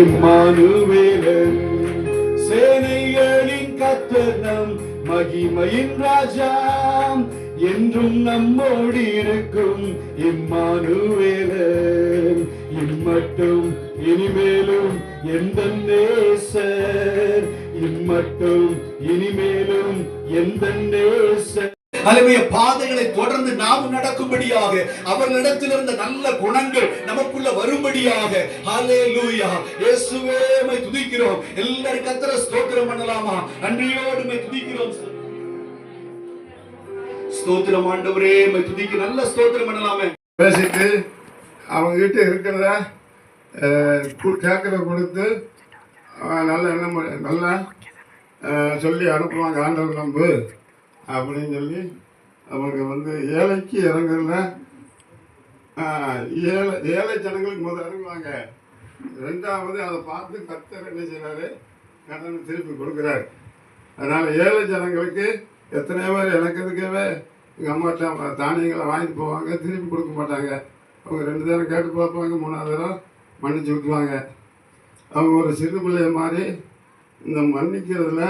இம்மானுவேலன் சேனைகளின் கத்தனம் மகிமையின் ராஜாம் என்றும் நம்மோடு இருக்கும் இம்மானுவேலன். இம்மட்டும் இனிமேலும் எந்த நேசர்? இம்மட்டும் இனிமேலும் எந்த நேசர்? அலுமைய பாதைகளை தொடர்ந்து நாம் நடக்கும்படியாக அவர்களிடத்தில் இருந்த நல்ல குணங்கள் நமக்குள்ள வரும்படியாக. ஹalleluya இயேசுவே மை துதிக்கிறோம். எல்லாரும் கத்தர ஸ்தோத்திரம் பண்ணலாமா? நன்றியோடு துதிக்கிறோம். ஸ்தோத்திரம் ஆண்டவரே மை துதிக்க நல்ல ஸ்தோத்திரம் பண்ணலாமே. பேசிட்டு அவங்க கிட்ட இருக்கிறத அஹ், கொடுத்து நல்ல என்ன நல்லா சொல்லி அனுப்புவாங்க ஆண்டவர் நம்பு. அப்படின்னு சொல்லி அவங்க வந்து ஏழைக்கு இறங்குறதுல ஏழை ஏழை ஜனங்களுக்கு முதல் இறங்குவாங்க. ரெண்டாவது அதை பார்த்து கத்தர் என்ன செய்கிறாரு கடனை திருப்பி கொடுக்குறாரு. அதனால் ஏழை ஜனங்களுக்கு எத்தனை பேர் இழக்கிறதுக்கவே எங்கள் அம்மாட்ட தானியங்களை வாங்கிட்டு போவாங்க திருப்பி கொடுக்க மாட்டாங்க. அவங்க ரெண்டு தடவை கேட்டு பார்ப்பாங்க மூணாவது தடவை மன்னிச்சு விட்டுருவாங்க அவங்க ஒரு சிறு பிள்ளைய மாதிரி இந்த மன்னிக்கிறதுல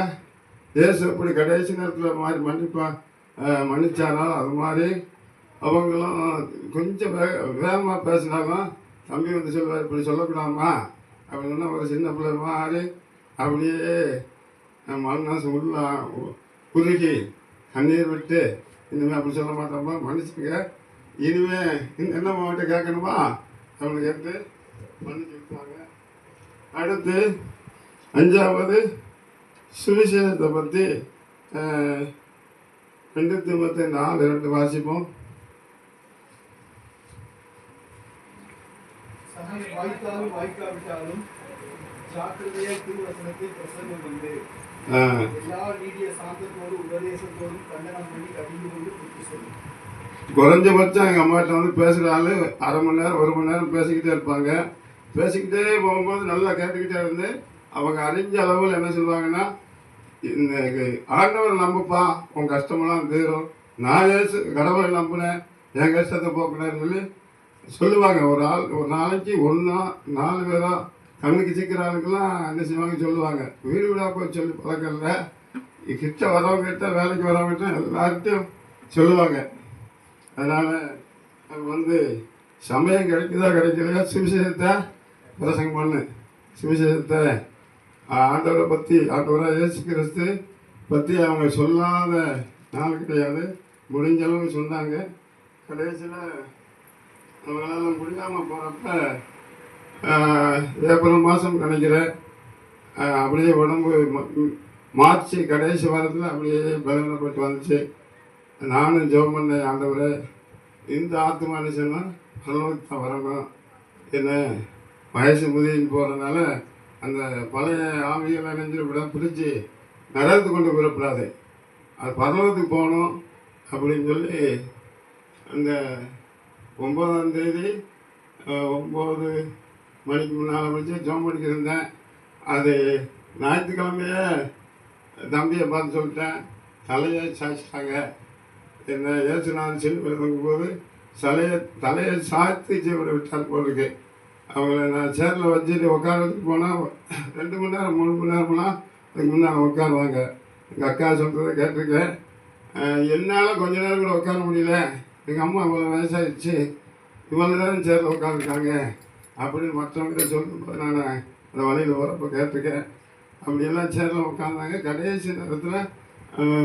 இயேசு எப்படி கடைசி நேரத்தில் மாதிரி மன்னிப்பா மன்னிச்சாரோ அது மாதிரி அவங்களும் கொஞ்சம் வே வேகமாக பேசினாலும் தம்பி வந்து சொல்லுவார் இப்படி சொல்லக்கூடாமா அப்படின்னா ஒரு சின்ன பிள்ளை மாதிரி அப்படியே மனசு உள்ள குறுகி கண்ணீர் விட்டு இனிமேல் அப்படி சொல்ல மாட்டோமா மன்னிச்சுங்க இனிமே என்ன மாவட்ட கேட்கணுமா? அப்படின்னு கேட்டு மன்னிச்சு விட்டாங்க அடுத்து அஞ்சாவது சுவிசேஷத்தை பற்றி ரெண்டு திரும்பத்தி நாலு ரெண்டு வாசிப்போம். சகனை வாய்த்தாலும் வாய்க்காவிட்டாலும் ஜாக்கிரதையாய் திருவசனத்தை பிரசங்கம் வந்து ஆ, எல்லா நீடிய சாந்தத்தோடு உபதேசத்தோடும் கண்டனம் பண்ணி கடிந்து கொண்டு புத்தி சொல்லும் குறைஞ்சபட்சம் எங்கள் அம்மாட்ட வந்து பேசுகிறாள் அரை மணி நேரம் ஒரு மணி நேரம் பேசிக்கிட்டே இருப்பாங்க. பேசிக்கிட்டே போகும்போது நல்லா கேட்டுக்கிட்டே இருந்து அவங்க அறிஞ்ச அளவில் என்ன சொல்லுவாங்கன்னா இந்த ஆண்டவர் நம்பப்பா உன் கஷ்டமெல்லாம் தீரும். நான் ஏசு கடவுளை நம்பினேன் என் கஷ்டத்தை போக்குனேன்னு சொல்லி சொல்லுவாங்க. ஒரு ஆள் ஒரு நாளைக்கு ஒன்றா நாலு பேரோ கண்ணுக்கு சிக்கிற ஆளுக்கெல்லாம் என்ன செய்வாங்க சொல்லுவாங்க. வீடு வீடாக போய் சொல்லி பழக்கம் இல்லை கிட்ட வரவங்க கிட்ட வேலைக்கு வரவங்க கிட்ட சொல்லுவாங்க. அதனால் அது வந்து சமயம் கிடைக்குதா கிடைக்கலையா? சுவிசேஷத்தை பிரசங்கம் பண்ணு. சுவிசேஷத்தை ஆண்டவரை பற்றி ஆண்டவராக இயேசு கிறிஸ்து பற்றி அவங்க சொல்லாத நாள் கிடையாது. முடிஞ்ச அளவுக்கு சொன்னாங்க. கடைசியில் அவங்களால முடியாமல் போகிறப்ப ஏப்ரல் மாதம் நினைக்கிறேன். அப்படியே உடம்பு ம- மார்ச் கடைசி வாரத்தில் அப்படியே பலவீனப்பட்டு வந்துச்சு. நானும் ஜெபம் பண்ணேன் ஆண்டவரே இந்த ஆத்மா மனுஷனா பரலோகத்தை தான் வரணும். என்ன வயசு முதிர்ந்து போகிறதுனால அந்த பழைய ஆவிகளை நெஞ்சு விட பிடிச்சி நரகத்து கொண்டு விடக்கூடாது அது பரலோகத்துக்கு போகணும் அப்படின்னு சொல்லி அந்த ஒம்பதாம் தேதி ஒம்பது மணிக்கு முன்னால் முடிச்சு ஜோம் பண்ணிக்கிருந்தேன் அது ஞாயிற்றுக்கிழமையே தம்பியை பார்த்து சொல்லிட்டேன் தலையை சாய்ச்சிட்டாங்க. என்ன ஏசுநாதன் சிலுவை போது தலையை தலையை சாய்த்து ஜீவனை விட்டார் போல் இருக்கு அவங்கள நான் சேரில் வச்சுட்டு உட்காரத்துக்கு போனால் ரெண்டு மணி நேரம் மூணு மணி நேரம்லாம் அதுக்கு முன்னால் உட்காருவாங்க. எங்கள் அக்கா சொல்கிறத கேட்டிருக்கேன். என்னால் கொஞ்ச நேரம் கூட உட்கார முடியல. எங்கள் அம்மா இவ்வளோ வயசாகிடுச்சு இவ்வளோ நேரம் சேரில் உட்காந்துருக்காங்க அப்படின்னு மற்றவங்கிட்ட சொல்லும்போது நான் அந்த வழியில் வரப்போ கேட்டிருக்கேன். அப்படியெல்லாம் சேரில் உட்காந்தாங்க கடைசி நேரத்தில்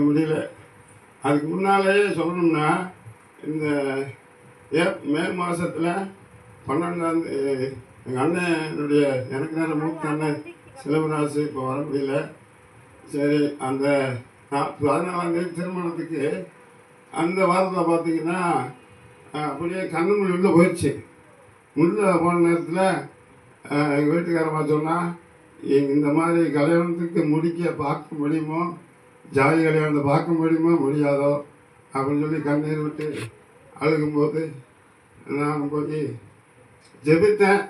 முடியல. அதுக்கு முன்னாலேயே சொல்லணும்னா இந்த ஏ மே மாதத்தில் பன்னெண்டாம் எங்கள் அண்ணனுடைய எனக்கு நேரம் மூத்த அண்ணன் சிலம்பராசு இப்போ வர முடியல. சரி அந்த பதினாலாந்தேதி திருமணத்துக்கு அந்த வாரத்தில் பார்த்தீங்கன்னா அப்படியே கண்ணு உள்ளே போயிடுச்சு. உள்ளே போன நேரத்தில் எங்கள் வீட்டுக்காரமாக சொன்னால் இந்த மாதிரி கல்யாணத்துக்கு முடிக்க பார்க்க முடியுமோ? ஜாதி கல்யாணத்தை பார்க்க முடியுமோ? முடியாதோ? அப்படின்னு சொல்லி கண்ணீர் விட்டு அழுகும்போது நான் போய் ஜெபித்தேன்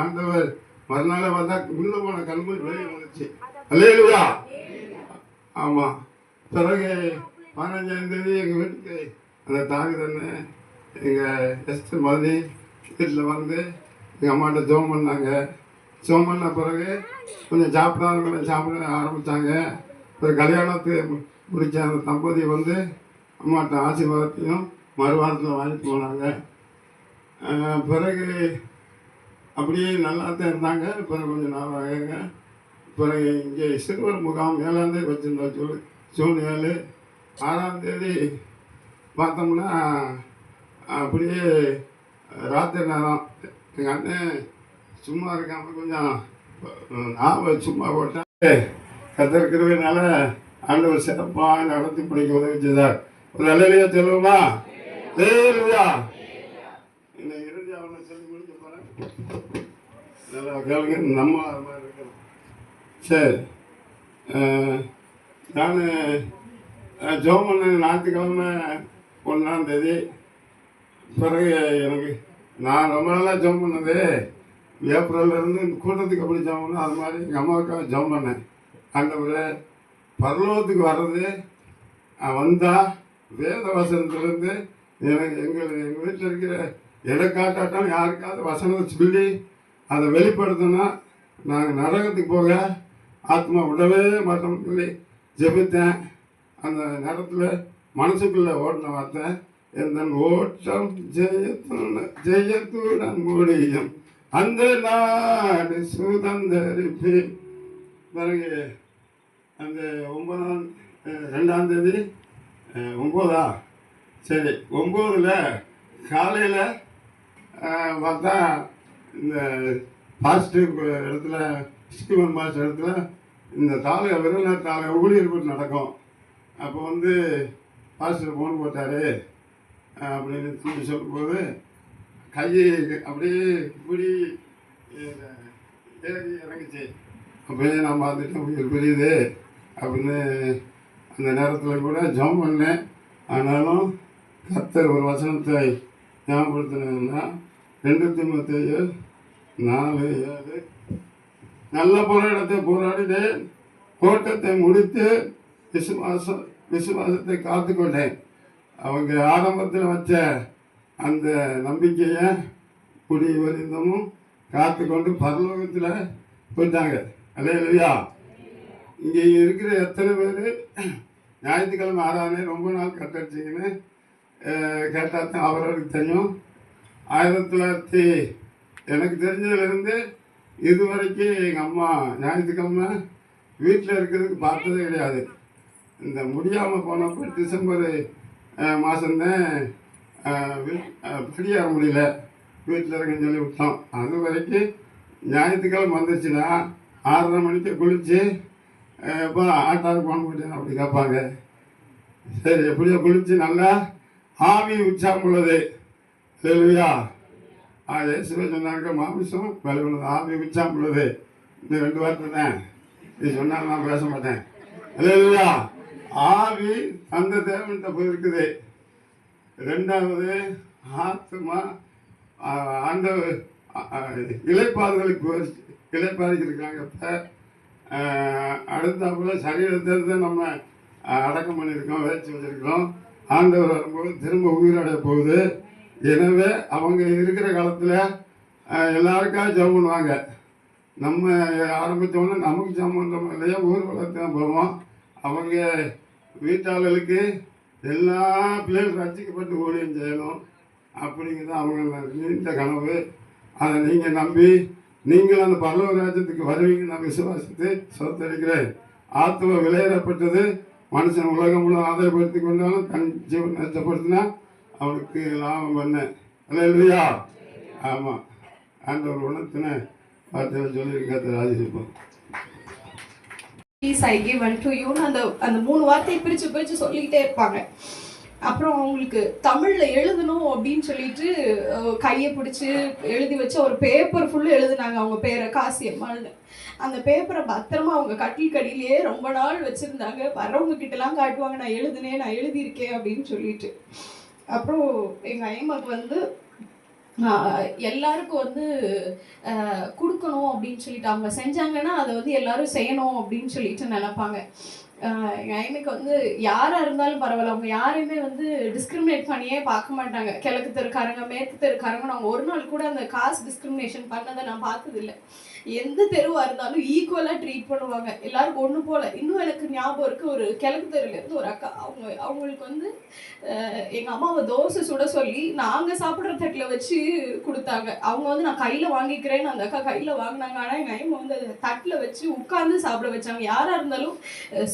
ஆண்டவர் மறுநாள் வந்தா உள்ளே போன கண்மொழி வெளியே வந்துச்சு. அல்லேலுயா ஆமாம் பிறகு பதினஞ்சாம் தேதி எங்கள் வீட்டுக்கு அந்த தாய் தண்ணு எங்கள் எஸ்டர் மதி வீட்டில் வந்து எங்கள் அம்மாட்ட ஜோம் பண்ணாங்க. சோமண்ண பிறகு கொஞ்சம் சாப்பிடாதவங்களை சாப்பிட ஆரம்பித்தாங்க அப்புறம் கல்யாணத்துக்கு முடித்த முடிச்ச அந்த தம்பதி வந்து அம்மாட்ட ஆசீர்வாதத்தையும் மறுவாரத்தில் வாங்கிட்டு போனாங்க. பிறகு அப்படியே நல்லா தான் இருந்தாங்க. பிறகு கொஞ்சம் நாளாக பிறகு இங்கே சிறுவர் முகாம் ஏழாந்தே வச்சுருந்தோம் சொல்லு ஜூன் ஏழு. ஆறாம் தேதி பார்த்தோம்னா அப்படியே ராத்திரி நேரம். எங்கள் அண்ணன் சும்மா இருக்காம கொஞ்சம் நான் சும்மா போட்டேன் கத்திருக்கிறதுனால ஆண்டவர் சிறப்பாக நடத்தி பிடிக்க உதவி செய்தார். ஒரு அலையிலேயே சொல்லுவோமா? லேலுயா இந்த இறுதி அவனை சொல்லி முடிக்க போகிறேன் நல்லா கேளுங்க நம்ம இருக்கணும் சரி நான் ஜோமன் ஞாயிற்றுக்கிழமை ஒன்றாம் தேதி. பிறகு எனக்கு நான் ரொம்ப நாளாக ஜம் பண்ணது. ஏப்ரல்லேருந்து இந்த கூட்டத்துக்கு எப்படி ஜம் பண்ணேன் அது மாதிரி எங்கள் அம்மாவுக்காக ஜம் பண்ணேன். ஆண்டவரே பரலோகத்துக்கு வர்றது வந்தால் வேத வசனத்துலேருந்து எனக்கு எங்கள் எங்கள் வீட்டில் இருக்கிற எடை யாருக்காவது வசனத்தை சொல்லி அதை வெளிப்படுத்தினா நாங்கள் நரகத்துக்கு போக ஆத்மா விடவே மாட்டோம். சொல்லி ஜெபித்தேன். அந்த நேரத்தில் மனசுக்குள்ளே ஓடின வார்த்தை எந்த ஓட்டம் ஜெயத்துடன் ஜெயத்துடன் முடியும். அந்த நாடு சுதந்திரிப்பேன். பிறகு அந்த ஒன்பதாம் ரெண்டாம் தேதி ஒம்போதா? சரி ஒம்போதில் காலையில் பார்த்தா இந்த பாசிட்டிவ் இடத்துல ஸ்டீவன் மாஸ்டர் இடத்துல இந்த தாலை விரல தாலை ஊழியர்கள் நடக்கும். அப்போ வந்து பாஸ்டர் ஃபோன் போட்டார். அப்படின்னு சொல்லி சொல்லும்போது கையை அப்படியே இப்படி ஏறி இறங்குச்சு. அப்படியே நான் பார்த்துட்டேன் உயிர் புரியுது அப்படின்னு அந்த நேரத்தில் கூட ஜம் பண்ணேன். ஆனாலும் கத்தர் ஒரு வசனத்தை ஞாபகப்படுத்தினா ரெண்டு திமுத்தையு நாலு ஏழு. நல்ல போராட்டத்தை போராடினேன். கோட்டத்தை முடித்து விசுவாசம் விசுவாசத்தை காத்துக்கொண்டேன் அவங்க ஆரம்பத்தில் வச்ச அந்த நம்பிக்கையை குடி வரிந்தமும் காத்துக்கொண்டு பரலோகத்தில் போயிட்டாங்க. அதே இல்லையா இங்கே இருக்கிற எத்தனை பேர்? ஞாயிற்றுக்கிழமை ஆறானே ரொம்ப நாள் கட்டடிச்சிங்கன்னு கேட்டால் தான் அவரவருக்கு தெரியும். ஆயிரத்தி தொள்ளாயிரத்தி எனக்கு தெரிஞ்சதுலேருந்து இது வரைக்கும் எங்கள் அம்மா ஞாயிற்றுக்கிழமை வீட்டில் இருக்கிறதுக்கு பார்த்ததே கிடையாது. இந்த முடியாமல் போனப்போ டிசம்பர் மாதம்தான் ஃப்ரீயாக முடியல. வீட்டில் இருக்குன்னு சொல்லி விட்டோம். அது வரைக்கும் ஞாயிற்றுக்கிழமை வந்துச்சுன்னா ஆறரை மணிக்கு குளித்து இப்போ ஆட்டாவுக்கு போன முடியும் அப்படி கேட்பாங்க. சரி எப்படியோ குளித்து நல்லா ஆவி உற்சாகம் உள்ளது. இல்லையா ஆ சில சொன்னாங்க மாமிசம் விலகுனது ஆவி உற்சாகம் உள்ளது இந்த ரெண்டு வார்த்தை தான் இது சொன்னால் நான் பேச மாட்டேன். இல்லையா ஆவி அந்த தேவன்கிட்ட போயிருக்குது. ரெண்டாவது ஆத்மா அந்த இலைப்பாறுதலுக்கு இலைப்பாறுக்கு இருக்காங்க இப்போ அடுத்தாப்புல சரீரத்தை நம்ம அடக்கம் பண்ணியிருக்கோம் வேச்சு வச்சுருக்கோம் ஆண்டவர் வரும்போது திரும்ப உயிரடைய போகுது. எனவே அவங்க இருக்கிற காலத்தில் எல்லாருக்கா ஜெபம் பண்ணுவாங்க நம்ம ஆரம்பித்தோன்னே நமக்கு சம்பந்தம் இல்லையா ஊர் வளர்த்து போவோம். அவங்க வீட்டாளர்களுக்கு எல்லா பிள்ளைகளும் ரசிக்கப்பட்டு ஊழியம் செய்யணும். அப்படிங்கிறது அவங்க நீண்ட கனவு. அதை நீங்கள் நம்பி நீங்கள் அந்த பல்லவ ராஜ்யத்துக்கு வருவீங்க. நான் விசுவாசித்து சொத்தரிக்கிறேன் ஆத்துவ விளையாடப்பட்டது மனுஷன் உலகம் முழு ஆதாயப்படுத்தி கொண்டாலும் தன் ஜீவன் நஷ்டப்படுத்தினா அவனுக்கு லாபம் பண்ண. இல்லையா ஆமாம் ஆண்டவர் உணர்த்தின வார்த்தையை சொல்லியிருக்காரு ராஜசிப்பம் please I give one to யூன்னு அந்த அந்த மூணு வார்த்தையை பிரித்து பிரித்து சொல்லிக்கிட்டே இருப்பாங்க. அப்புறம் அவங்களுக்கு தமிழில் எழுதணும் அப்படின்னு சொல்லிட்டு கையை பிடிச்சி எழுதி வச்சு ஒரு பேப்பர் ஃபுல்லு எழுதுனாங்க அவங்க பேரை காசியம்மாள்னு அந்த பேப்பரை பத்திரமா அவங்க கட்டில் கடியிலேயே ரொம்ப நாள் வச்சுருந்தாங்க. வர்றவங்க கிட்டலாம் காட்டுவாங்க நான் எழுதுனேன் நான் எழுதியிருக்கேன் அப்படின்னு சொல்லிட்டு. அப்புறம் எங்கள் ஐமாக்கு வந்து எல்லாருக்கும் வந்து கொடுக்கணும் அப்படின்னு சொல்லிட்டு அவங்க செஞ்சாங்கன்னா அதை வந்து எல்லாரும் செய்யணும் அப்படின்னு சொல்லிட்டு நினைப்பாங்க. எங்கள் ஐமைக்கு வந்து யாராக இருந்தாலும் பரவாயில்ல. அவங்க யாரையுமே வந்து டிஸ்கிரிமினேட் பண்ணியே பார்க்க மாட்டாங்க. கிழக்கு தெருக்காரங்க மேற்கு தெருக்காரங்க நாங்கள் ஒரு நாள் கூட அந்த காசு டிஸ்கிரிமினேஷன் பண்ணதை நான் பார்த்ததில்ல. எந்த தெருவா இருந்தாலும் ஈக்குவலா ட்ரீட் பண்ணுவாங்க. எல்லாருக்கும் ஒண்ணு போல. இன்னும் எனக்கு ஞாபகம் இருக்கு ஒரு கிழக்கு தெருல இருந்து ஒரு அக்கா அவங்க அவங்களுக்கு வந்து எங்கள் எங்க அம்மாவை தோசை சுட சொல்லி நாங்க சாப்பிடுற தட்டுல வச்சு கொடுத்தாங்க. அவங்க வந்து நான் கையில வாங்கிக்கிறேன்னு அந்த அக்கா கையில வாங்கினாங்க. ஆனா எங்க ஐயம்மா வந்து தட்டில் தட்டுல வச்சு உட்கார்ந்து சாப்பிட வச்சாங்க. யாரா இருந்தாலும்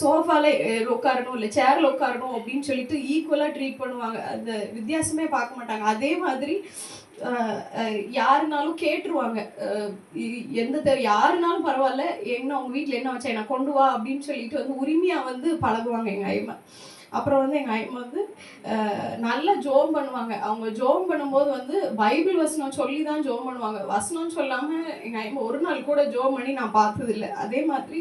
சோஃபால உட்காரணும் இல்ல சேர்ல உட்காரணும் அப்படின்னு சொல்லிட்டு ஈக்குவலா ட்ரீட் பண்ணுவாங்க. அந்த வித்தியாசமே பார்க்க மாட்டாங்க. அதே மாதிரி யாருனாலும் கேட்டுருவாங்க. எந்த தெரு யாருனாலும் பரவாயில்ல என்ன அவங்க வீட்டில் என்ன வச்சா என்ன கொண்டு வா அப்படின்னு சொல்லிட்டு வந்து உரிமையாக வந்து பழகுவாங்க எங்கள் ஐயம்மா அப்புறம் வந்து எங்கள் ஐயம்மா வந்து நல்லா ஜோம் பண்ணுவாங்க. அவங்க ஜோம் பண்ணும்போது வந்து பைபிள் வசனம் சொல்லி தான் ஜோம் பண்ணுவாங்க. வசனம் சொல்லாமல் எங்கள் ஐயம்மா ஒரு நாள் கூட ஜோம் பண்ணி நான் பார்த்ததில்ல. அதே மாதிரி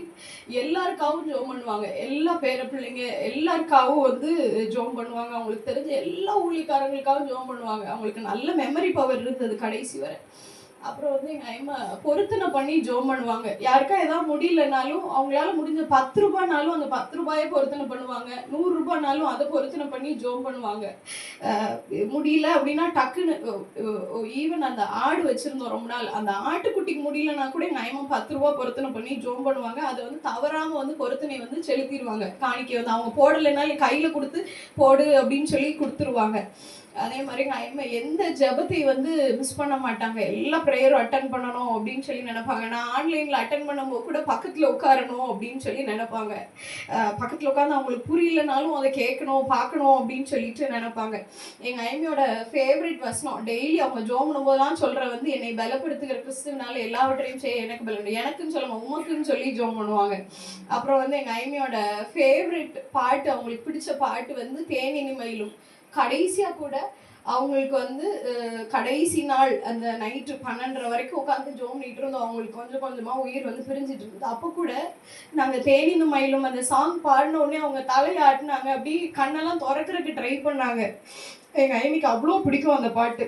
எல்லாருக்காகவும் ஜோம் பண்ணுவாங்க. எல்லா பேர பிள்ளைங்க எல்லாருக்காகவும் வந்து ஜோம் பண்ணுவாங்க. அவங்களுக்கு தெரிஞ்ச எல்லா ஊழியக்காரங்களுக்காகவும் ஜோம் பண்ணுவாங்க. அவங்களுக்கு நல்ல மெமரி பவர் இருந்தது கடைசி வரை. அப்புறம் வந்து எங்க ஐயம்மா பொருத்தனை பண்ணி ஜோம் பண்ணுவாங்க. யாருக்கா ஏதாவது முடியலனாலும் அவங்களால முடிஞ்ச பத்து ரூபாய்னாலும் அந்த பத்து ரூபாயை பொருத்தனை பண்ணுவாங்க. நூறு ரூபாய்னாலும் அதை பொருத்தனை பண்ணி ஜோம் பண்ணுவாங்க. முடியல அப்படின்னா டக்குன்னு ஈவன் அந்த ஆடு வச்சிருந்தோம் ரொம்ப நாள். அந்த ஆட்டுக்குட்டிக்கு முடியலன்னா கூட எங்க ஐயம்மா பத்து ரூபா பொருத்தனை பண்ணி ஜோம் பண்ணுவாங்க. அதை வந்து தவறாம வந்து பொருத்தனை வந்து செலுத்திடுவாங்க. காணிக்கை வந்து அவங்க போடலைனாலும் கையில கொடுத்து போடு அப்படின்னு சொல்லி கொடுத்துருவாங்க. அதே மாதிரி எங்க எந்த ஜபத்தை வந்து மிஸ் பண்ண மாட்டாங்க? எல்லா ப்ரேயரும் அட்டன் பண்ணணும் அப்படின்னு சொல்லி நினைப்பாங்க. நான் ஆன்லைனில் அட்டன் பண்ணும்போது கூட பக்கத்தில் உட்காரணும் அப்படின்னு சொல்லி நினைப்பாங்க. பக்கத்தில் உட்காந்து அவங்களுக்கு புரியலனாலும் அதை கேட்கணும் பார்க்கணும் அப்படின்னு சொல்லிட்டு நினைப்பாங்க. எங்கள் ஐமியோட ஃபேவரட் வசனம் டெய்லி அவங்க ஜோம் பண்ணும்போதெல்லாம் சொல்கிற வந்து என்னை பலப்படுத்துகிற கிறிஸ்துவனால எல்லாவற்றையும் செய்ய எனக்கு பலம் எனக்குன்னு சொல்லுவாங்க உமக்குன்னு சொல்லி ஜோம் பண்ணுவாங்க. அப்புறம் வந்து எங்கள் ஐமியோட ஃபேவரட் பாட்டு அவங்களுக்கு பிடிச்ச பாட்டு வந்து தேனினிமையிலும் கடைசியா கூட அவங்களுக்கு வந்து கடைசி நாள் அந்த நைட்டு பன்னெண்டரை வரைக்கும் உட்காந்து ஜோம் பண்ணிட்டு இருந்தோம். அவங்களுக்கு கொஞ்சம் கொஞ்சமா உயிர் வந்து பிரிஞ்சிட்டு இருந்தது. அப்போ கூட நாங்க தேனினும் மயிலும் அந்த சாங் பாடின உடனே அவங்க தலையாட்டினாங்க. அப்படி கண்ணெல்லாம் திறக்கிறதுக்கு ட்ரை பண்ணாங்க. எங்கள் ஐமிக்கு அவ்வளோ பிடிக்கும் அந்த பாட்டு.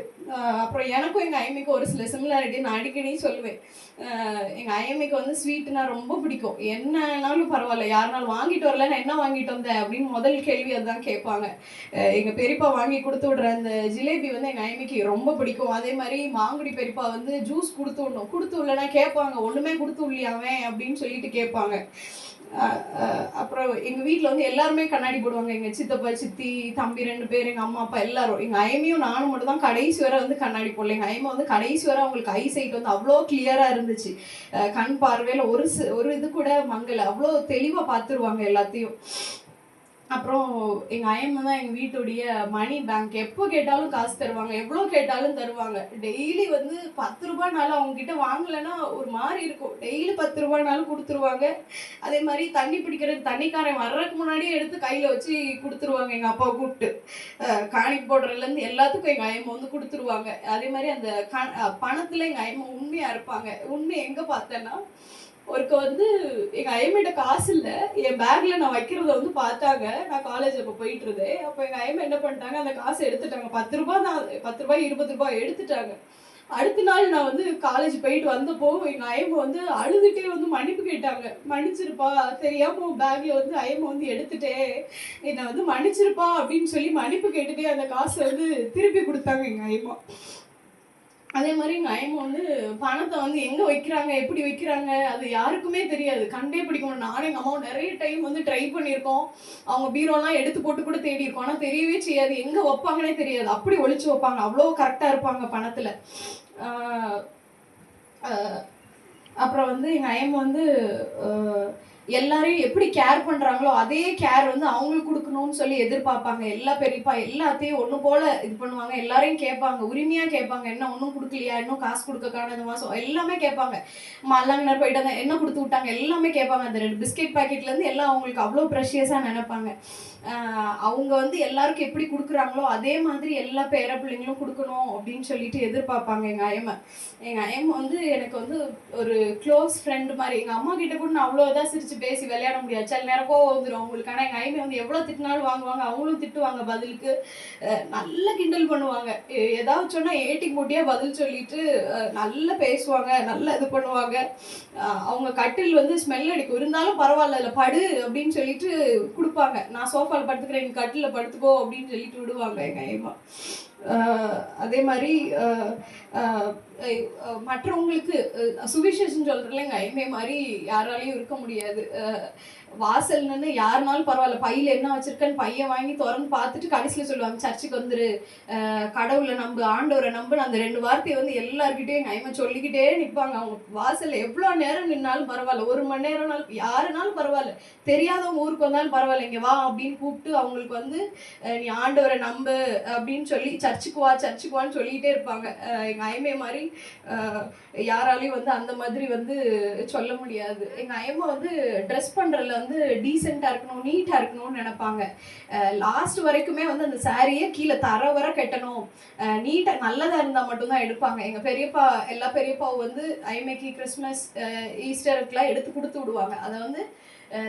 அப்புறம் எனக்கும் எங்கள் ஐமிக்கு ஒரு சில சிமிலாரிட்டி நான் அடிக்கடி சொல்லுவேன். எங்கள் ஐமிக்கு வந்து ஸ்வீட்னா ரொம்ப பிடிக்கும். என்னன்னாலும் பரவாயில்ல. யாருனாலும் வாங்கிட்டு வரல நான் என்ன வாங்கிட்டு வந்தேன் அப்படின்னு முதல் கேள்வி அதுதான் கேட்பாங்க. எங்கள் பெரியப்பா வாங்கி கொடுத்து விடுற அந்த ஜிலேபி வந்து எங்கள் ஐமிக்கு ரொம்ப பிடிக்கும். அதே மாதிரி மாங்குடி பெரியப்பா வந்து ஜூஸ் கொடுத்து விடணும். கொடுத்து விடலன்னா கேட்பாங்க. ஒன்றுமே கொடுத்து விடலையாவே அப்படின்னு சொல்லிட்டு கேட்பாங்க. அப்புறம் எங்கள் வீட்டில் வந்து எல்லாருமே கண்ணாடி போடுவாங்க. எங்கள் சித்தப்பா சித்தி தம்பி ரெண்டு பேர் எங்கள் அம்மா அப்பா எல்லாரும். எங்கள் ஐமையும் நானும் மட்டும் தான் கடைசி வரை வந்து கண்ணாடி போடல. எங்கள் ஐமா வந்து கடைசி வரை அவங்களுக்கு ஐ சைட் வந்து அவ்வளோ கிளியராக இருந்துச்சு. கண் பார்வையில் ஒரு ஒரு இது கூட மங்கலை. அவ்வளோ தெளிவாக பார்த்துருவாங்க எல்லாத்தையும். அப்புறம் எங்க ஐஎம் தான் எங்க வீட்டுடைய மணி பேங்க் எப்போ கேட்டாலும் காசு தருவாங்க எவ்வளோ கேட்டாலும் தருவாங்க. டெய்லி வந்து பத்து ரூபாய்னாலும் அவங்க கிட்ட வாங்கலைன்னா ஒரு மாதிரி இருக்கும். டெய்லி பத்து ரூபாய்னாலும் கொடுத்துருவாங்க. அதே மாதிரி தண்ணி பிடிக்கிறதுக்கு தண்ணிக்காரன் வர்றதுக்கு முன்னாடியே எடுத்து கையில வச்சு கொடுத்துருவாங்க எங்க அப்பாவை கூப்பிட்டு. அஹ் காணிக்கு போடுறதுல இருந்து எல்லாத்துக்கும் எங்க ஐயம்மா வந்து கொடுத்துருவாங்க. அதே மாதிரி அந்த க- பணத்துல எங்க ஐயம்மா உண்மையா இருப்பாங்க. உண்மை எங்க பார்த்தேன்னா ஒருக்க வந்து எங்க ஐயம்மிட்ட காசு இல்ல. என் பேக்ல நான் வைக்கிறத வந்து பார்த்தாங்க. நான் காலேஜ் அப்ப போயிட்டு இருந்தேன் அப்ப எங்க ஐயம்மா என்ன பண்ணிட்டாங்க? அந்த காசை எடுத்துட்டாங்க. பத்து ரூபாய் நான் பத்து ரூபாய் இருபது ரூபாய் எடுத்துட்டாங்க. அடுத்த நாள் நான் வந்து காலேஜ் போயிட்டு வந்தப்போ எங்க ஐயம்மா வந்து அழுதுகிட்டே வந்து மன்னிப்பு கேட்டாங்க. மன்னிச்சிருப்பா. தெரியாம பேக்ல வந்து ஐயம்மா வந்து எடுத்துட்டேன் என்னை வந்து மன்னிச்சிருப்பா. அப்படின்னு சொல்லி மன்னிப்பு கேட்டுட்டே அந்த காசை வந்து திருப்பி கொடுத்தாங்க எங்க ஐயம்மா. அதே மாதிரி எங்க வந்து பணத்தை வந்து எங்க வைக்கிறாங்க எப்படி வைக்கிறாங்க அது யாருக்குமே தெரியாது. கண்டே பிடிக்க முடியும் நானும் எங்க அம்மாவும் நிறைய டைம் வந்து ட்ரை பண்ணியிருக்கோம். அவங்க பீரோலாம் எடுத்து போட்டு கூட தேடி இருக்கோம் ஆனா தெரியவே செய்யாது. எங்க வைப்பாங்கன்னே தெரியாது. அப்படி ஒழிச்சு வைப்பாங்க. அவ்வளோ கரெக்டா இருப்பாங்க பணத்துல. அப்புறம் வந்து எங்க ஐயம் வந்து எல்லாரையும் எப்படி கேர் பண்றாங்களோ அதே கேர் வந்து அவங்களுக்கு கொடுக்கணும்னு சொல்லி எதிர்பார்ப்பாங்க. எல்லா பெரியப்பா எல்லாத்தையும் ஒண்ணு போல இது பண்ணுவாங்க. எல்லாரையும் கேட்பாங்க. உரிமையா கேட்பாங்க. என்ன ஒன்றும் கொடுக்கலையா? இன்னும் காசு கொடுக்கக்கான இந்த மாசம்? எல்லாமே கேட்பாங்க. மல்லாங்கனர் போயிட்டு வந்தா என்ன கொடுத்து விட்டாங்க? எல்லாமே கேட்பாங்க. அந்த ரெண்டு பிஸ்கெட் பாக்கெட்ல இருந்து எல்லாம் அவங்களுக்கு அவ்வளோ ப்ரெஷியஸா நினைப்பாங்க. அவங்க வந்து எல்லாருக்கும் எப்படி கொடுக்குறாங்களோ அதே மாதிரி எல்லா பேர பிள்ளைங்களும் கொடுக்கணும் அப்படின்னு சொல்லிட்டு எதிர்பார்ப்பாங்க எங்க ஐயம்மா. எங்க ஐயம்மா வந்து எனக்கு வந்து ஒரு க்ளோஸ் ஃப்ரெண்டு மாதிரி. எங்க அம்மா கிட்ட கூட நான் அவ்வளோ இதாக சிரிச்சு பேசி விளையாட முடியாது. சில நேரம் கோவம் வந்துடும் அவங்களுக்கு. ஆனால் எங்கள் ஐயமே வந்து எவ்வளோ திட்டினாலும் வாங்குவாங்க. அவங்களும் திட்டுவாங்க பதிலுக்கு. நல்ல கிண்டல் பண்ணுவாங்க. ஏதாவது சொன்னால் ஏட்டி போட்டியாக பதில் சொல்லிட்டு நல்லா பேசுவாங்க. நல்லா இது பண்ணுவாங்க. அவங்க கட்டில் வந்து ஸ்மெல் அடிக்கும். இருந்தாலும் பரவாயில்ல இல்லை படு அப்படின்னு சொல்லிட்டு கொடுப்பாங்க. நான் சோஃபாவில் படுத்துக்கிறேன் எங்கள் கட்டில் படுத்துக்கோ அப்படின்னு சொல்லிட்டு விடுவாங்க எங்கள் ஐமா அதே மாதிரி ஆஹ் மற்றவங்களுக்கு சுவிசேஷம் சொல்றதுலங்க ஐமே மாதிரி யாராலையும் இருக்க முடியாது. வாசல் நின்று யாருனாலும் பரவாயில்ல பையில என்ன வச்சிருக்கேன்னு பையன் வாங்கி திறந்து பார்த்துட்டு கடைசியில் சொல்லுவாங்க சர்ச்சுக்கு வந்துரு. கடவுளை நம்பு ஆண்டவரை நம்பு அந்த ரெண்டு வார்த்தையை வந்து எல்லாருக்கிட்டே எங்கள் ஐமா சொல்லிக்கிட்டே நிற்பாங்க அவங்க வாசல்ல எவ்வளோ நேரம் நின்னாலும் பரவாயில்ல. ஒரு மணி நேரம்னாலும் யாருனாலும் பரவாயில்ல. தெரியாதவங்க ஊருக்கு வந்தாலும் பரவாயில்ல. இங்கே வா அப்படின்னு கூப்பிட்டு அவங்களுக்கு வந்து நீ ஆண்டவரை நம்பு அப்படின்னு சொல்லி சர்ச்சுக்கு வா சர்ச்சுக்கு வான்னு சொல்லிக்கிட்டே இருப்பாங்க. எங்கள் எங்க மாதிரி யாராலையும் வந்து அந்த மாதிரி வந்து சொல்ல முடியாது. எங்க அயம்மா வந்து ட்ரெஸ் பண்றதுல வந்து டீசெண்டா இருக்கணும் நீட்டா இருக்கணும்னு நினைப்பாங்க. லாஸ்ட் வரைக்குமே வந்து அந்த சாரியே கீழே தர வர கட்டணும். நீட்டா நல்லதா இருந்தா மட்டும்தான் எடுப்பாங்க. எங்க பெரியப்பா எல்லா பெரியப்பாவும் வந்து ஐமைக்கு கிறிஸ்மஸ் ஈஸ்டருக்குலாம் எடுத்து கொடுத்து விடுவாங்க. அதை வந்து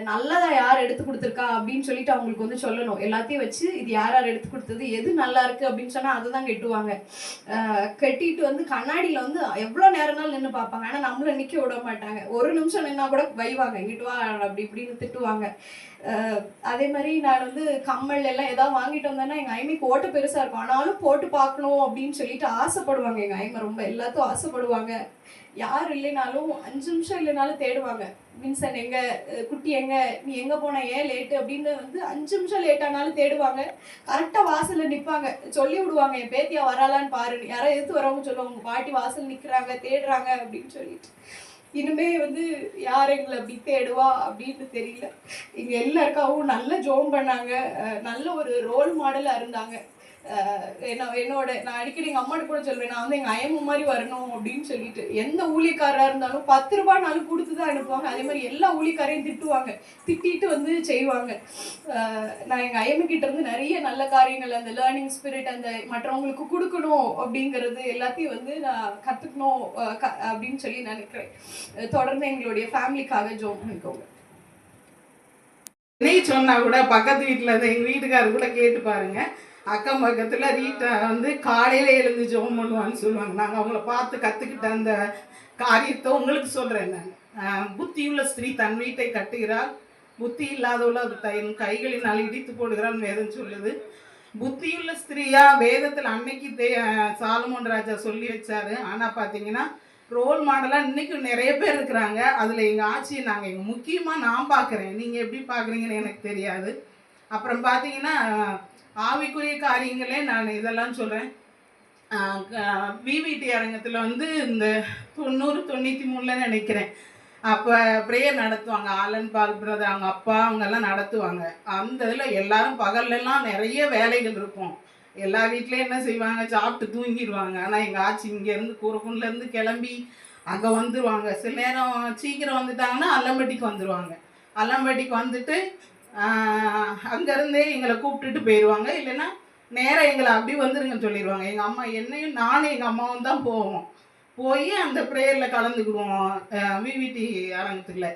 நல்லதா யார் எடுத்து கொடுத்துருக்கா அப்படின்னு சொல்லிட்டு அவங்களுக்கு வந்து சொல்லணும். எல்லாத்தையும் வச்சு இது யார் யார் எடுத்து கொடுத்தது எது நல்லா இருக்கு அப்படின்னு சொன்னா அதுதான் கெட்டுவாங்க. கட்டிட்டு வந்து கண்ணாடியில வந்து எவ்வளவு நேரம்னாலும் நின்று பார்ப்பாங்க. ஆனா நம்மள நிக்க விட மாட்டாங்க. ஒரு நிமிஷம் நின்னா கூட வைவாங்க. இங்கிட்டு வா அப்படி இப்படின்னு திட்டுவாங்க. அதே மாதிரி நான் வந்து கம்மல் எல்லாம் ஏதாவது வாங்கிட்டு வந்தேன்னா எங்க ஐமிக்கு போட்டு பெருசா இருக்கும். ஆனாலும் போட்டு பார்க்கணும் அப்படின்னு சொல்லிட்டு ஆசைப்படுவாங்க எங்க ஐமை ரொம்ப. எல்லாத்தையும் ஆசைப்படுவாங்க. யார் இல்லைனாலும் அஞ்சு நிமிஷம் இல்லைனாலும் தேடுவாங்க. வின்சன் எங்க குட்டி எங்க நீ எங்க போன ஏன் லேட்டு அப்படின்னு வந்து அஞ்சு நிமிஷம் லேட் ஆனாலும் தேடுவாங்க. கரெக்டா வாசல்ல நிப்பாங்க. சொல்லி விடுவாங்க என் பேத்தியா வராளான்னு பாரு. யாரோ எதிர்த்து வரவங்க சொல்லுவாங்க உங்க பாட்டி வாசல் நிக்கிறாங்க தேடுறாங்க அப்படின்னு சொல்லிட்டு. இனிமே வந்து யார் எங்களை அப்படி தேடுவா அப்படின்னு தெரியல. இங்க எல்லாருக்காவும் நல்ல ஜோம் பண்ணாங்க. நல்ல ஒரு ரோல் மாடலா இருந்தாங்க. என்ன என்னோட நான் அடிக்கடி எங்க அம்மாட்ட கூட சொல்வேன் நான் வந்து எங்கள் அயமு மாதிரி வரணும் அப்படின்னு சொல்லிட்டு. எந்த ஊழியக்காரரா இருந்தாலும் பத்து ரூபாய்னாலும் கொடுத்து தான் அனுப்புவாங்க. அதே மாதிரி எல்லா ஊழியக்காரையும் திட்டுவாங்க. திட்டிட்டு வந்து செய்வாங்க. நான் எங்க அயமுக்கிட்ட கிட்ட இருந்து நிறைய நல்ல காரியங்கள் அந்த லேர்னிங் ஸ்பிரிட் அந்த மற்றவங்களுக்கு கொடுக்கணும் அப்படிங்கிறது எல்லாத்தையும் வந்து நான் கத்துக்கணும் க- அப்படின்னு சொல்லி நினைக்கிறேன். தொடர்ந்து எங்களுடைய ஃபேமிலிக்காக ஜோம் பண்ணிக்கோங்க. நெய் சொன்னா கூட பக்கத்து வீட்டில் இருந்து எங்கள் வீட்டுக்காரர் கூட கேட்டு பாருங்க. அக்கம் பக்கத்தில் ரீட்டை வந்து காலையில் எழுந்து ஜெபம் பண்ணுவான்னு சொல்லுவாங்க. நாங்கள் அவங்கள பார்த்து கற்றுக்கிட்ட அந்த காரியத்தை உங்களுக்கு சொல்கிறேன் நான். புத்தியுள்ள ஸ்திரீ தன் வீட்டை கட்டுகிறாள். புத்தி இல்லாதவள அது தன் கைகளினால் இடித்து போடுகிறான்னு வேதம் சொல்லுது. புத்தியுள்ள ஸ்திரீயா? வேதத்தில் அன்னைக்கு தே சாலமோன் ராஜா சொல்லி வச்சாரு. ஆனால் பார்த்தீங்கன்னா ரோல் மாடலாக இன்றைக்கும் நிறைய பேர் இருக்கிறாங்க. அதில் எங்கள் ஆட்சியை நாங்கள் எங்கள் முக்கியமாக நான் பார்க்குறேன். நீங்கள் எப்படி பார்க்குறீங்கன்னு எனக்கு தெரியாது. அப்புறம் பார்த்தீங்கன்னா ஆவிக்குரிய காரியங்களே நான் இதெல்லாம் சொல்கிறேன் விவிடி அரங்கத்தில் வந்து இந்த தொண்ணூறு தொண்ணூற்றி மூணில் நினைக்கிறேன். அப்போ ப்ரேயர் நடத்துவாங்க. ஆலன் பால் பிரதர் அவங்க அப்பா அவங்கெல்லாம் நடத்துவாங்க. அந்த இதில் எல்லாரும் பகல்லெல்லாம் நிறைய வேலைகள் இருக்கும். எல்லா வீட்லேயும் என்ன செய்வாங்க? சாப்பிட்டு தூங்கிடுவாங்க ஆனால் எங்கள் ஆச்சி இங்கேருந்து கூரக்குன்லேருந்து கிளம்பி அங்கே வந்துடுவாங்க சில நேரம் சீக்கிரம் வந்துட்டாங்கன்னா அல்லம்பட்டிக்கு வந்துடுவாங்க அல்லம்பட்டிக்கு வந்துட்டு அங்கேருந்தே எங்களை கூப்பிட்டுட்டு போயிடுவாங்க இல்லைன்னா நேராக எங்களை அப்படி வந்துருங்கன்னு சொல்லிடுவாங்க எங்கள் அம்மா என்னையும் நானும் எங்கள் அம்மாவும் தான் போவோம். போய் அந்த ப்ரேயரில் கலந்துக்கிடுவோம் விவிடி அரங்கத்துக்குள்ள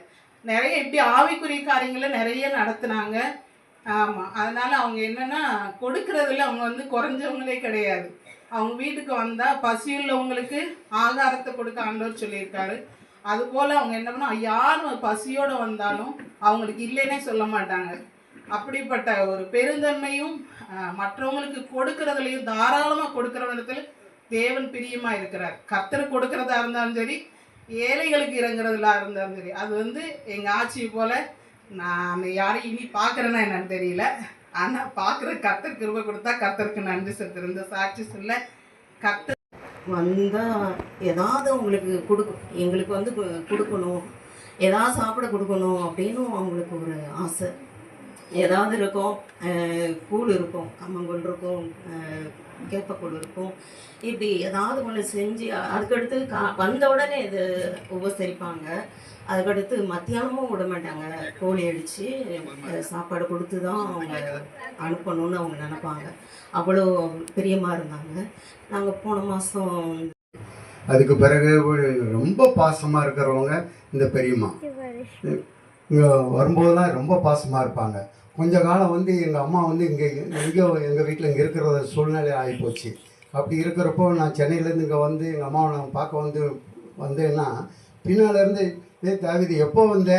நிறைய இப்படி ஆவிக்குரிய காரியங்களை நிறைய நடத்துனாங்க. ஆமாம் அதனால் அவங்க என்னென்னா கொடுக்கறதுல அவங்க வந்து குறைஞ்சவங்களே கிடையாது. அவங்க வீட்டுக்கு வந்தால் பசியுள்ளவங்களுக்கு ஆகாரத்தை கொடுக்க ஆண்டவர் சொல்லியிருக்காரு. அதுபோல் அவங்க என்ன பண்ணா யார் பசியோடு வந்தாலும் அவங்களுக்கு இல்லைன்னே சொல்ல மாட்டாங்க. அப்படிப்பட்ட ஒரு பெருந்தன்மையும் மற்றவங்களுக்கு கொடுக்கறதுலையும் தாராளமாக கொடுக்குற விதத்தில் தேவன் பிரியமாக இருக்கிறார். கத்தர் கொடுக்கறதா இருந்தாலும் சரி ஏழைகளுக்கு இறங்குறதுல இருந்தாலும் சரி அது வந்து எங்கள் ஆட்சி போல் நான் யாரையும் இனி பார்க்குறேன்னா என்னன்னு தெரியல. ஆனால் பார்க்குற கத்தருக்கு கிருபை கொடுத்தா கத்தருக்கு நன்றி செலுத்துறேன். சாட்சி சொல்ல கர்த்தர் வந்தால் ஏதாவது உங்களுக்கு கொடுக்கும். எங்களுக்கு வந்து கு- கொடுக்கணும். ஏதாவது சாப்பிட கொடுக்கணும் அப்படின்னு அவங்களுக்கு ஒரு ஆசை. ஏதாவது இருக்கும். கூழ் இருக்கும். கம்மங்கூழ் இருக்கும். அஹ், கேப்பக்கூழ் இருக்கும் இப்படி ஏதாவது ஒன்று செஞ்சு அதுக்கடுத்து கா வந்த உடனே இது உபசரிப்பாங்க. அதுக்கடுத்து மத்தியானமும் விட மாட்டாங்க. கோழி அடித்து சாப்பாடு கொடுத்து தான் அவங்க அனுப்பணும்னு அவங்க நினைப்பாங்க. அவ்வளோ பிரியமாக இருந்தாங்க. நாங்கள் போன மாதம் அதுக்கு பிறகு ரொம்ப பாசமாக இருக்கிறவங்க இந்த பெரியம்மா. இங்கே வரும்போதெல்லாம் ரொம்ப பாசமாக இருப்பாங்க. கொஞ்ச காலம் வந்து எங்கள் அம்மா வந்து இங்கே எங்கேயோ எங்கள் வீட்டில் இங்கே இருக்கிற சூழ்நிலை ஆகிப்போச்சு அப்படி இருக்கிறப்போ நான் சென்னையிலேருந்து இங்கே வந்து எங்கள் அம்மாவை நான் பார்க்க வந்து வந்தேன்னா பின்னாலேருந்து ஏ தாவிது எப்போ வந்த?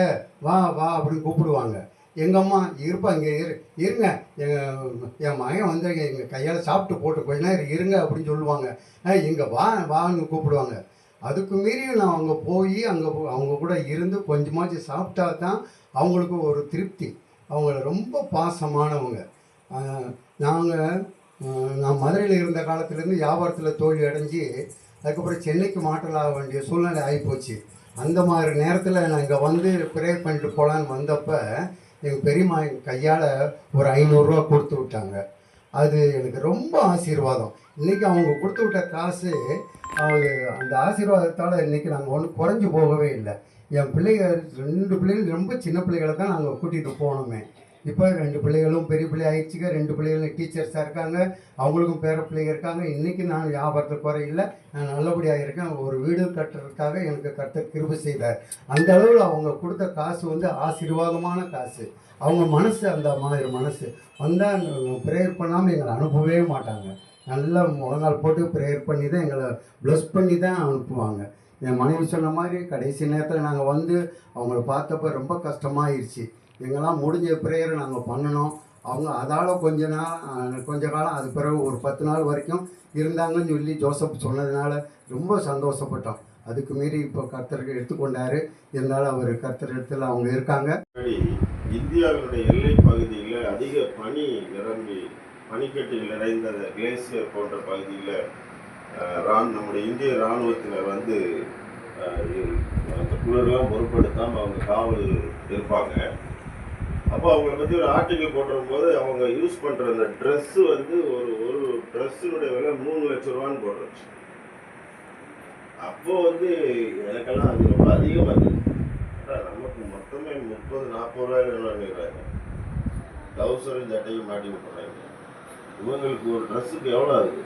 வா வா அப்படின்னு கூப்பிடுவாங்க. எங்கள் அம்மா இருப்பா இங்கே இரு இருங்க. எங்கள் என் மகன் வந்து எங்கள் கையால் சாப்பிட்டு போட்டு கொஞ்ச நேரம் இருங்க அப்படின்னு சொல்லுவாங்க. இங்கே வா வான்னு கூப்பிடுவாங்க. அதுக்கு மீறி நான் அங்கே போய் அங்கே அவங்க கூட இருந்து கொஞ்சமாச்சும் சாப்பிட்டா தான் அவங்களுக்கு ஒரு திருப்தி. அவங்க ரொம்ப பாசமானவங்க. நாங்கள் நான் மதுரையில் இருந்த காலத்துலேருந்து வியாபாரத்தில் தோல்வி அடைஞ்சு அதுக்கப்புறம் சென்னைக்கு மாற்றலாக வேண்டிய சூழ்நிலை ஆகிப்போச்சு அந்த மாதிரி நேரத்தில் நான் இங்கே வந்து ப்ரேயர் பண்ணிட்டு போகலான்னு வந்தப்போ எங்கள் பெரியம்மா எங்கள் கையால் ஒரு ஐநூறுரூவா கொடுத்து விட்டாங்க. அது எனக்கு ரொம்ப ஆசீர்வாதம். இன்றைக்கி அவங்க கொடுத்து விட்ட காசு அவங்க அந்த ஆசீர்வாதத்தால் இன்றைக்கி நாங்கள் ஒன்றும் குறைஞ்சி போகவே இல்லை. என் பிள்ளைங்க ரெண்டு பிள்ளைகள் ரொம்ப சின்ன பிள்ளைகளை தான் நாங்கள் கூட்டிகிட்டு போனோமே. இப்போ ரெண்டு பிள்ளைகளும் பெரிய பிள்ளை ஆயிடுச்சுங்க. ரெண்டு பிள்ளைகளும் டீச்சர்ஸாக இருக்காங்க. அவங்களுக்கும் பேர பிள்ளைங்க இருக்காங்க. இன்றைக்கி நான் வியாபாரத்தில் குறையில்லை நான் நல்லபடியாக இருக்கேன். ஒரு வீடு கட்டுறதுக்காக எனக்கு கட்ட கிருபை செய்தார். அந்த அளவில் அவங்க கொடுத்த காசு வந்து ஆசீர்வாதமான காசு. அவங்க மனசு அந்த மாதிரி மனசு. வந்தால் ப்ரேயர் பண்ணாமல் எங்களை அனுப்பவே மாட்டாங்க. நல்லா முழங்கால் போட்டு ப்ரேயர் பண்ணி தான் எங்களை ப்ளஸ் பண்ணி தான் அனுப்புவாங்க. என் மனைவி சொன்ன மாதிரி கடைசி நேரத்தில் நாங்கள் வந்து அவங்கள பார்த்தப்ப ரொம்ப கஷ்டமாயிருச்சு. எங்கெல்லாம் முடிஞ்ச ப்ரேயரை நாங்கள் பண்ணணும். அவங்க அதால் கொஞ்ச நாள் கொஞ்ச காலம் அது பிறகு ஒரு பத்து நாள் வரைக்கும் இருந்தாங்கன்னு சொல்லி ஜோசப் சொன்னதுனால ரொம்ப சந்தோஷப்பட்டோம். அதுக்கு மீறி இப்போ கர்த்தருக்கு எடுத்துக்கொண்டாரு. இருந்தாலும் அவர் கர்த்தர் இடத்துல அவங்க இருக்காங்க. இந்தியாவினுடைய எல்லை பகுதியில் அதிக பனி நிரம்பி பனிக்கட்டில் நிறைந்த கிளேசியர் போன்ற பகுதியில் ராண் நம்முடைய இந்திய இராணுவத்தினர் வந்து அந்த குளிரெல்லாம் பொருட்படுத்தாமல் அவங்க காவல் இருப்பாங்க. அப்போ அவங்கள பற்றி ஒரு ஆர்டிக்கல் போட்டிருக்கும் போது அவங்க யூஸ் பண்ணுற அந்த ட்ரெஸ்ஸு வந்து ஒரு ஒரு ட்ரெஸ்ஸினுடைய விலை மூணு லட்ச ரூபான்னு போட்டுருச்சு. அப்போ வந்து எனக்கெல்லாம் அது ரொம்ப அதிகமாக இருந்தது நமக்கு மொத்தமே முப்பது நாற்பது ரூபாய் நினைக்கிறாங்க டவுசரும் சட்டையும் மாட்டி விட்டுறாங்க. இவங்களுக்கு ஒரு ட்ரெஸ்ஸுக்கு எவ்வளோ ஆகுது?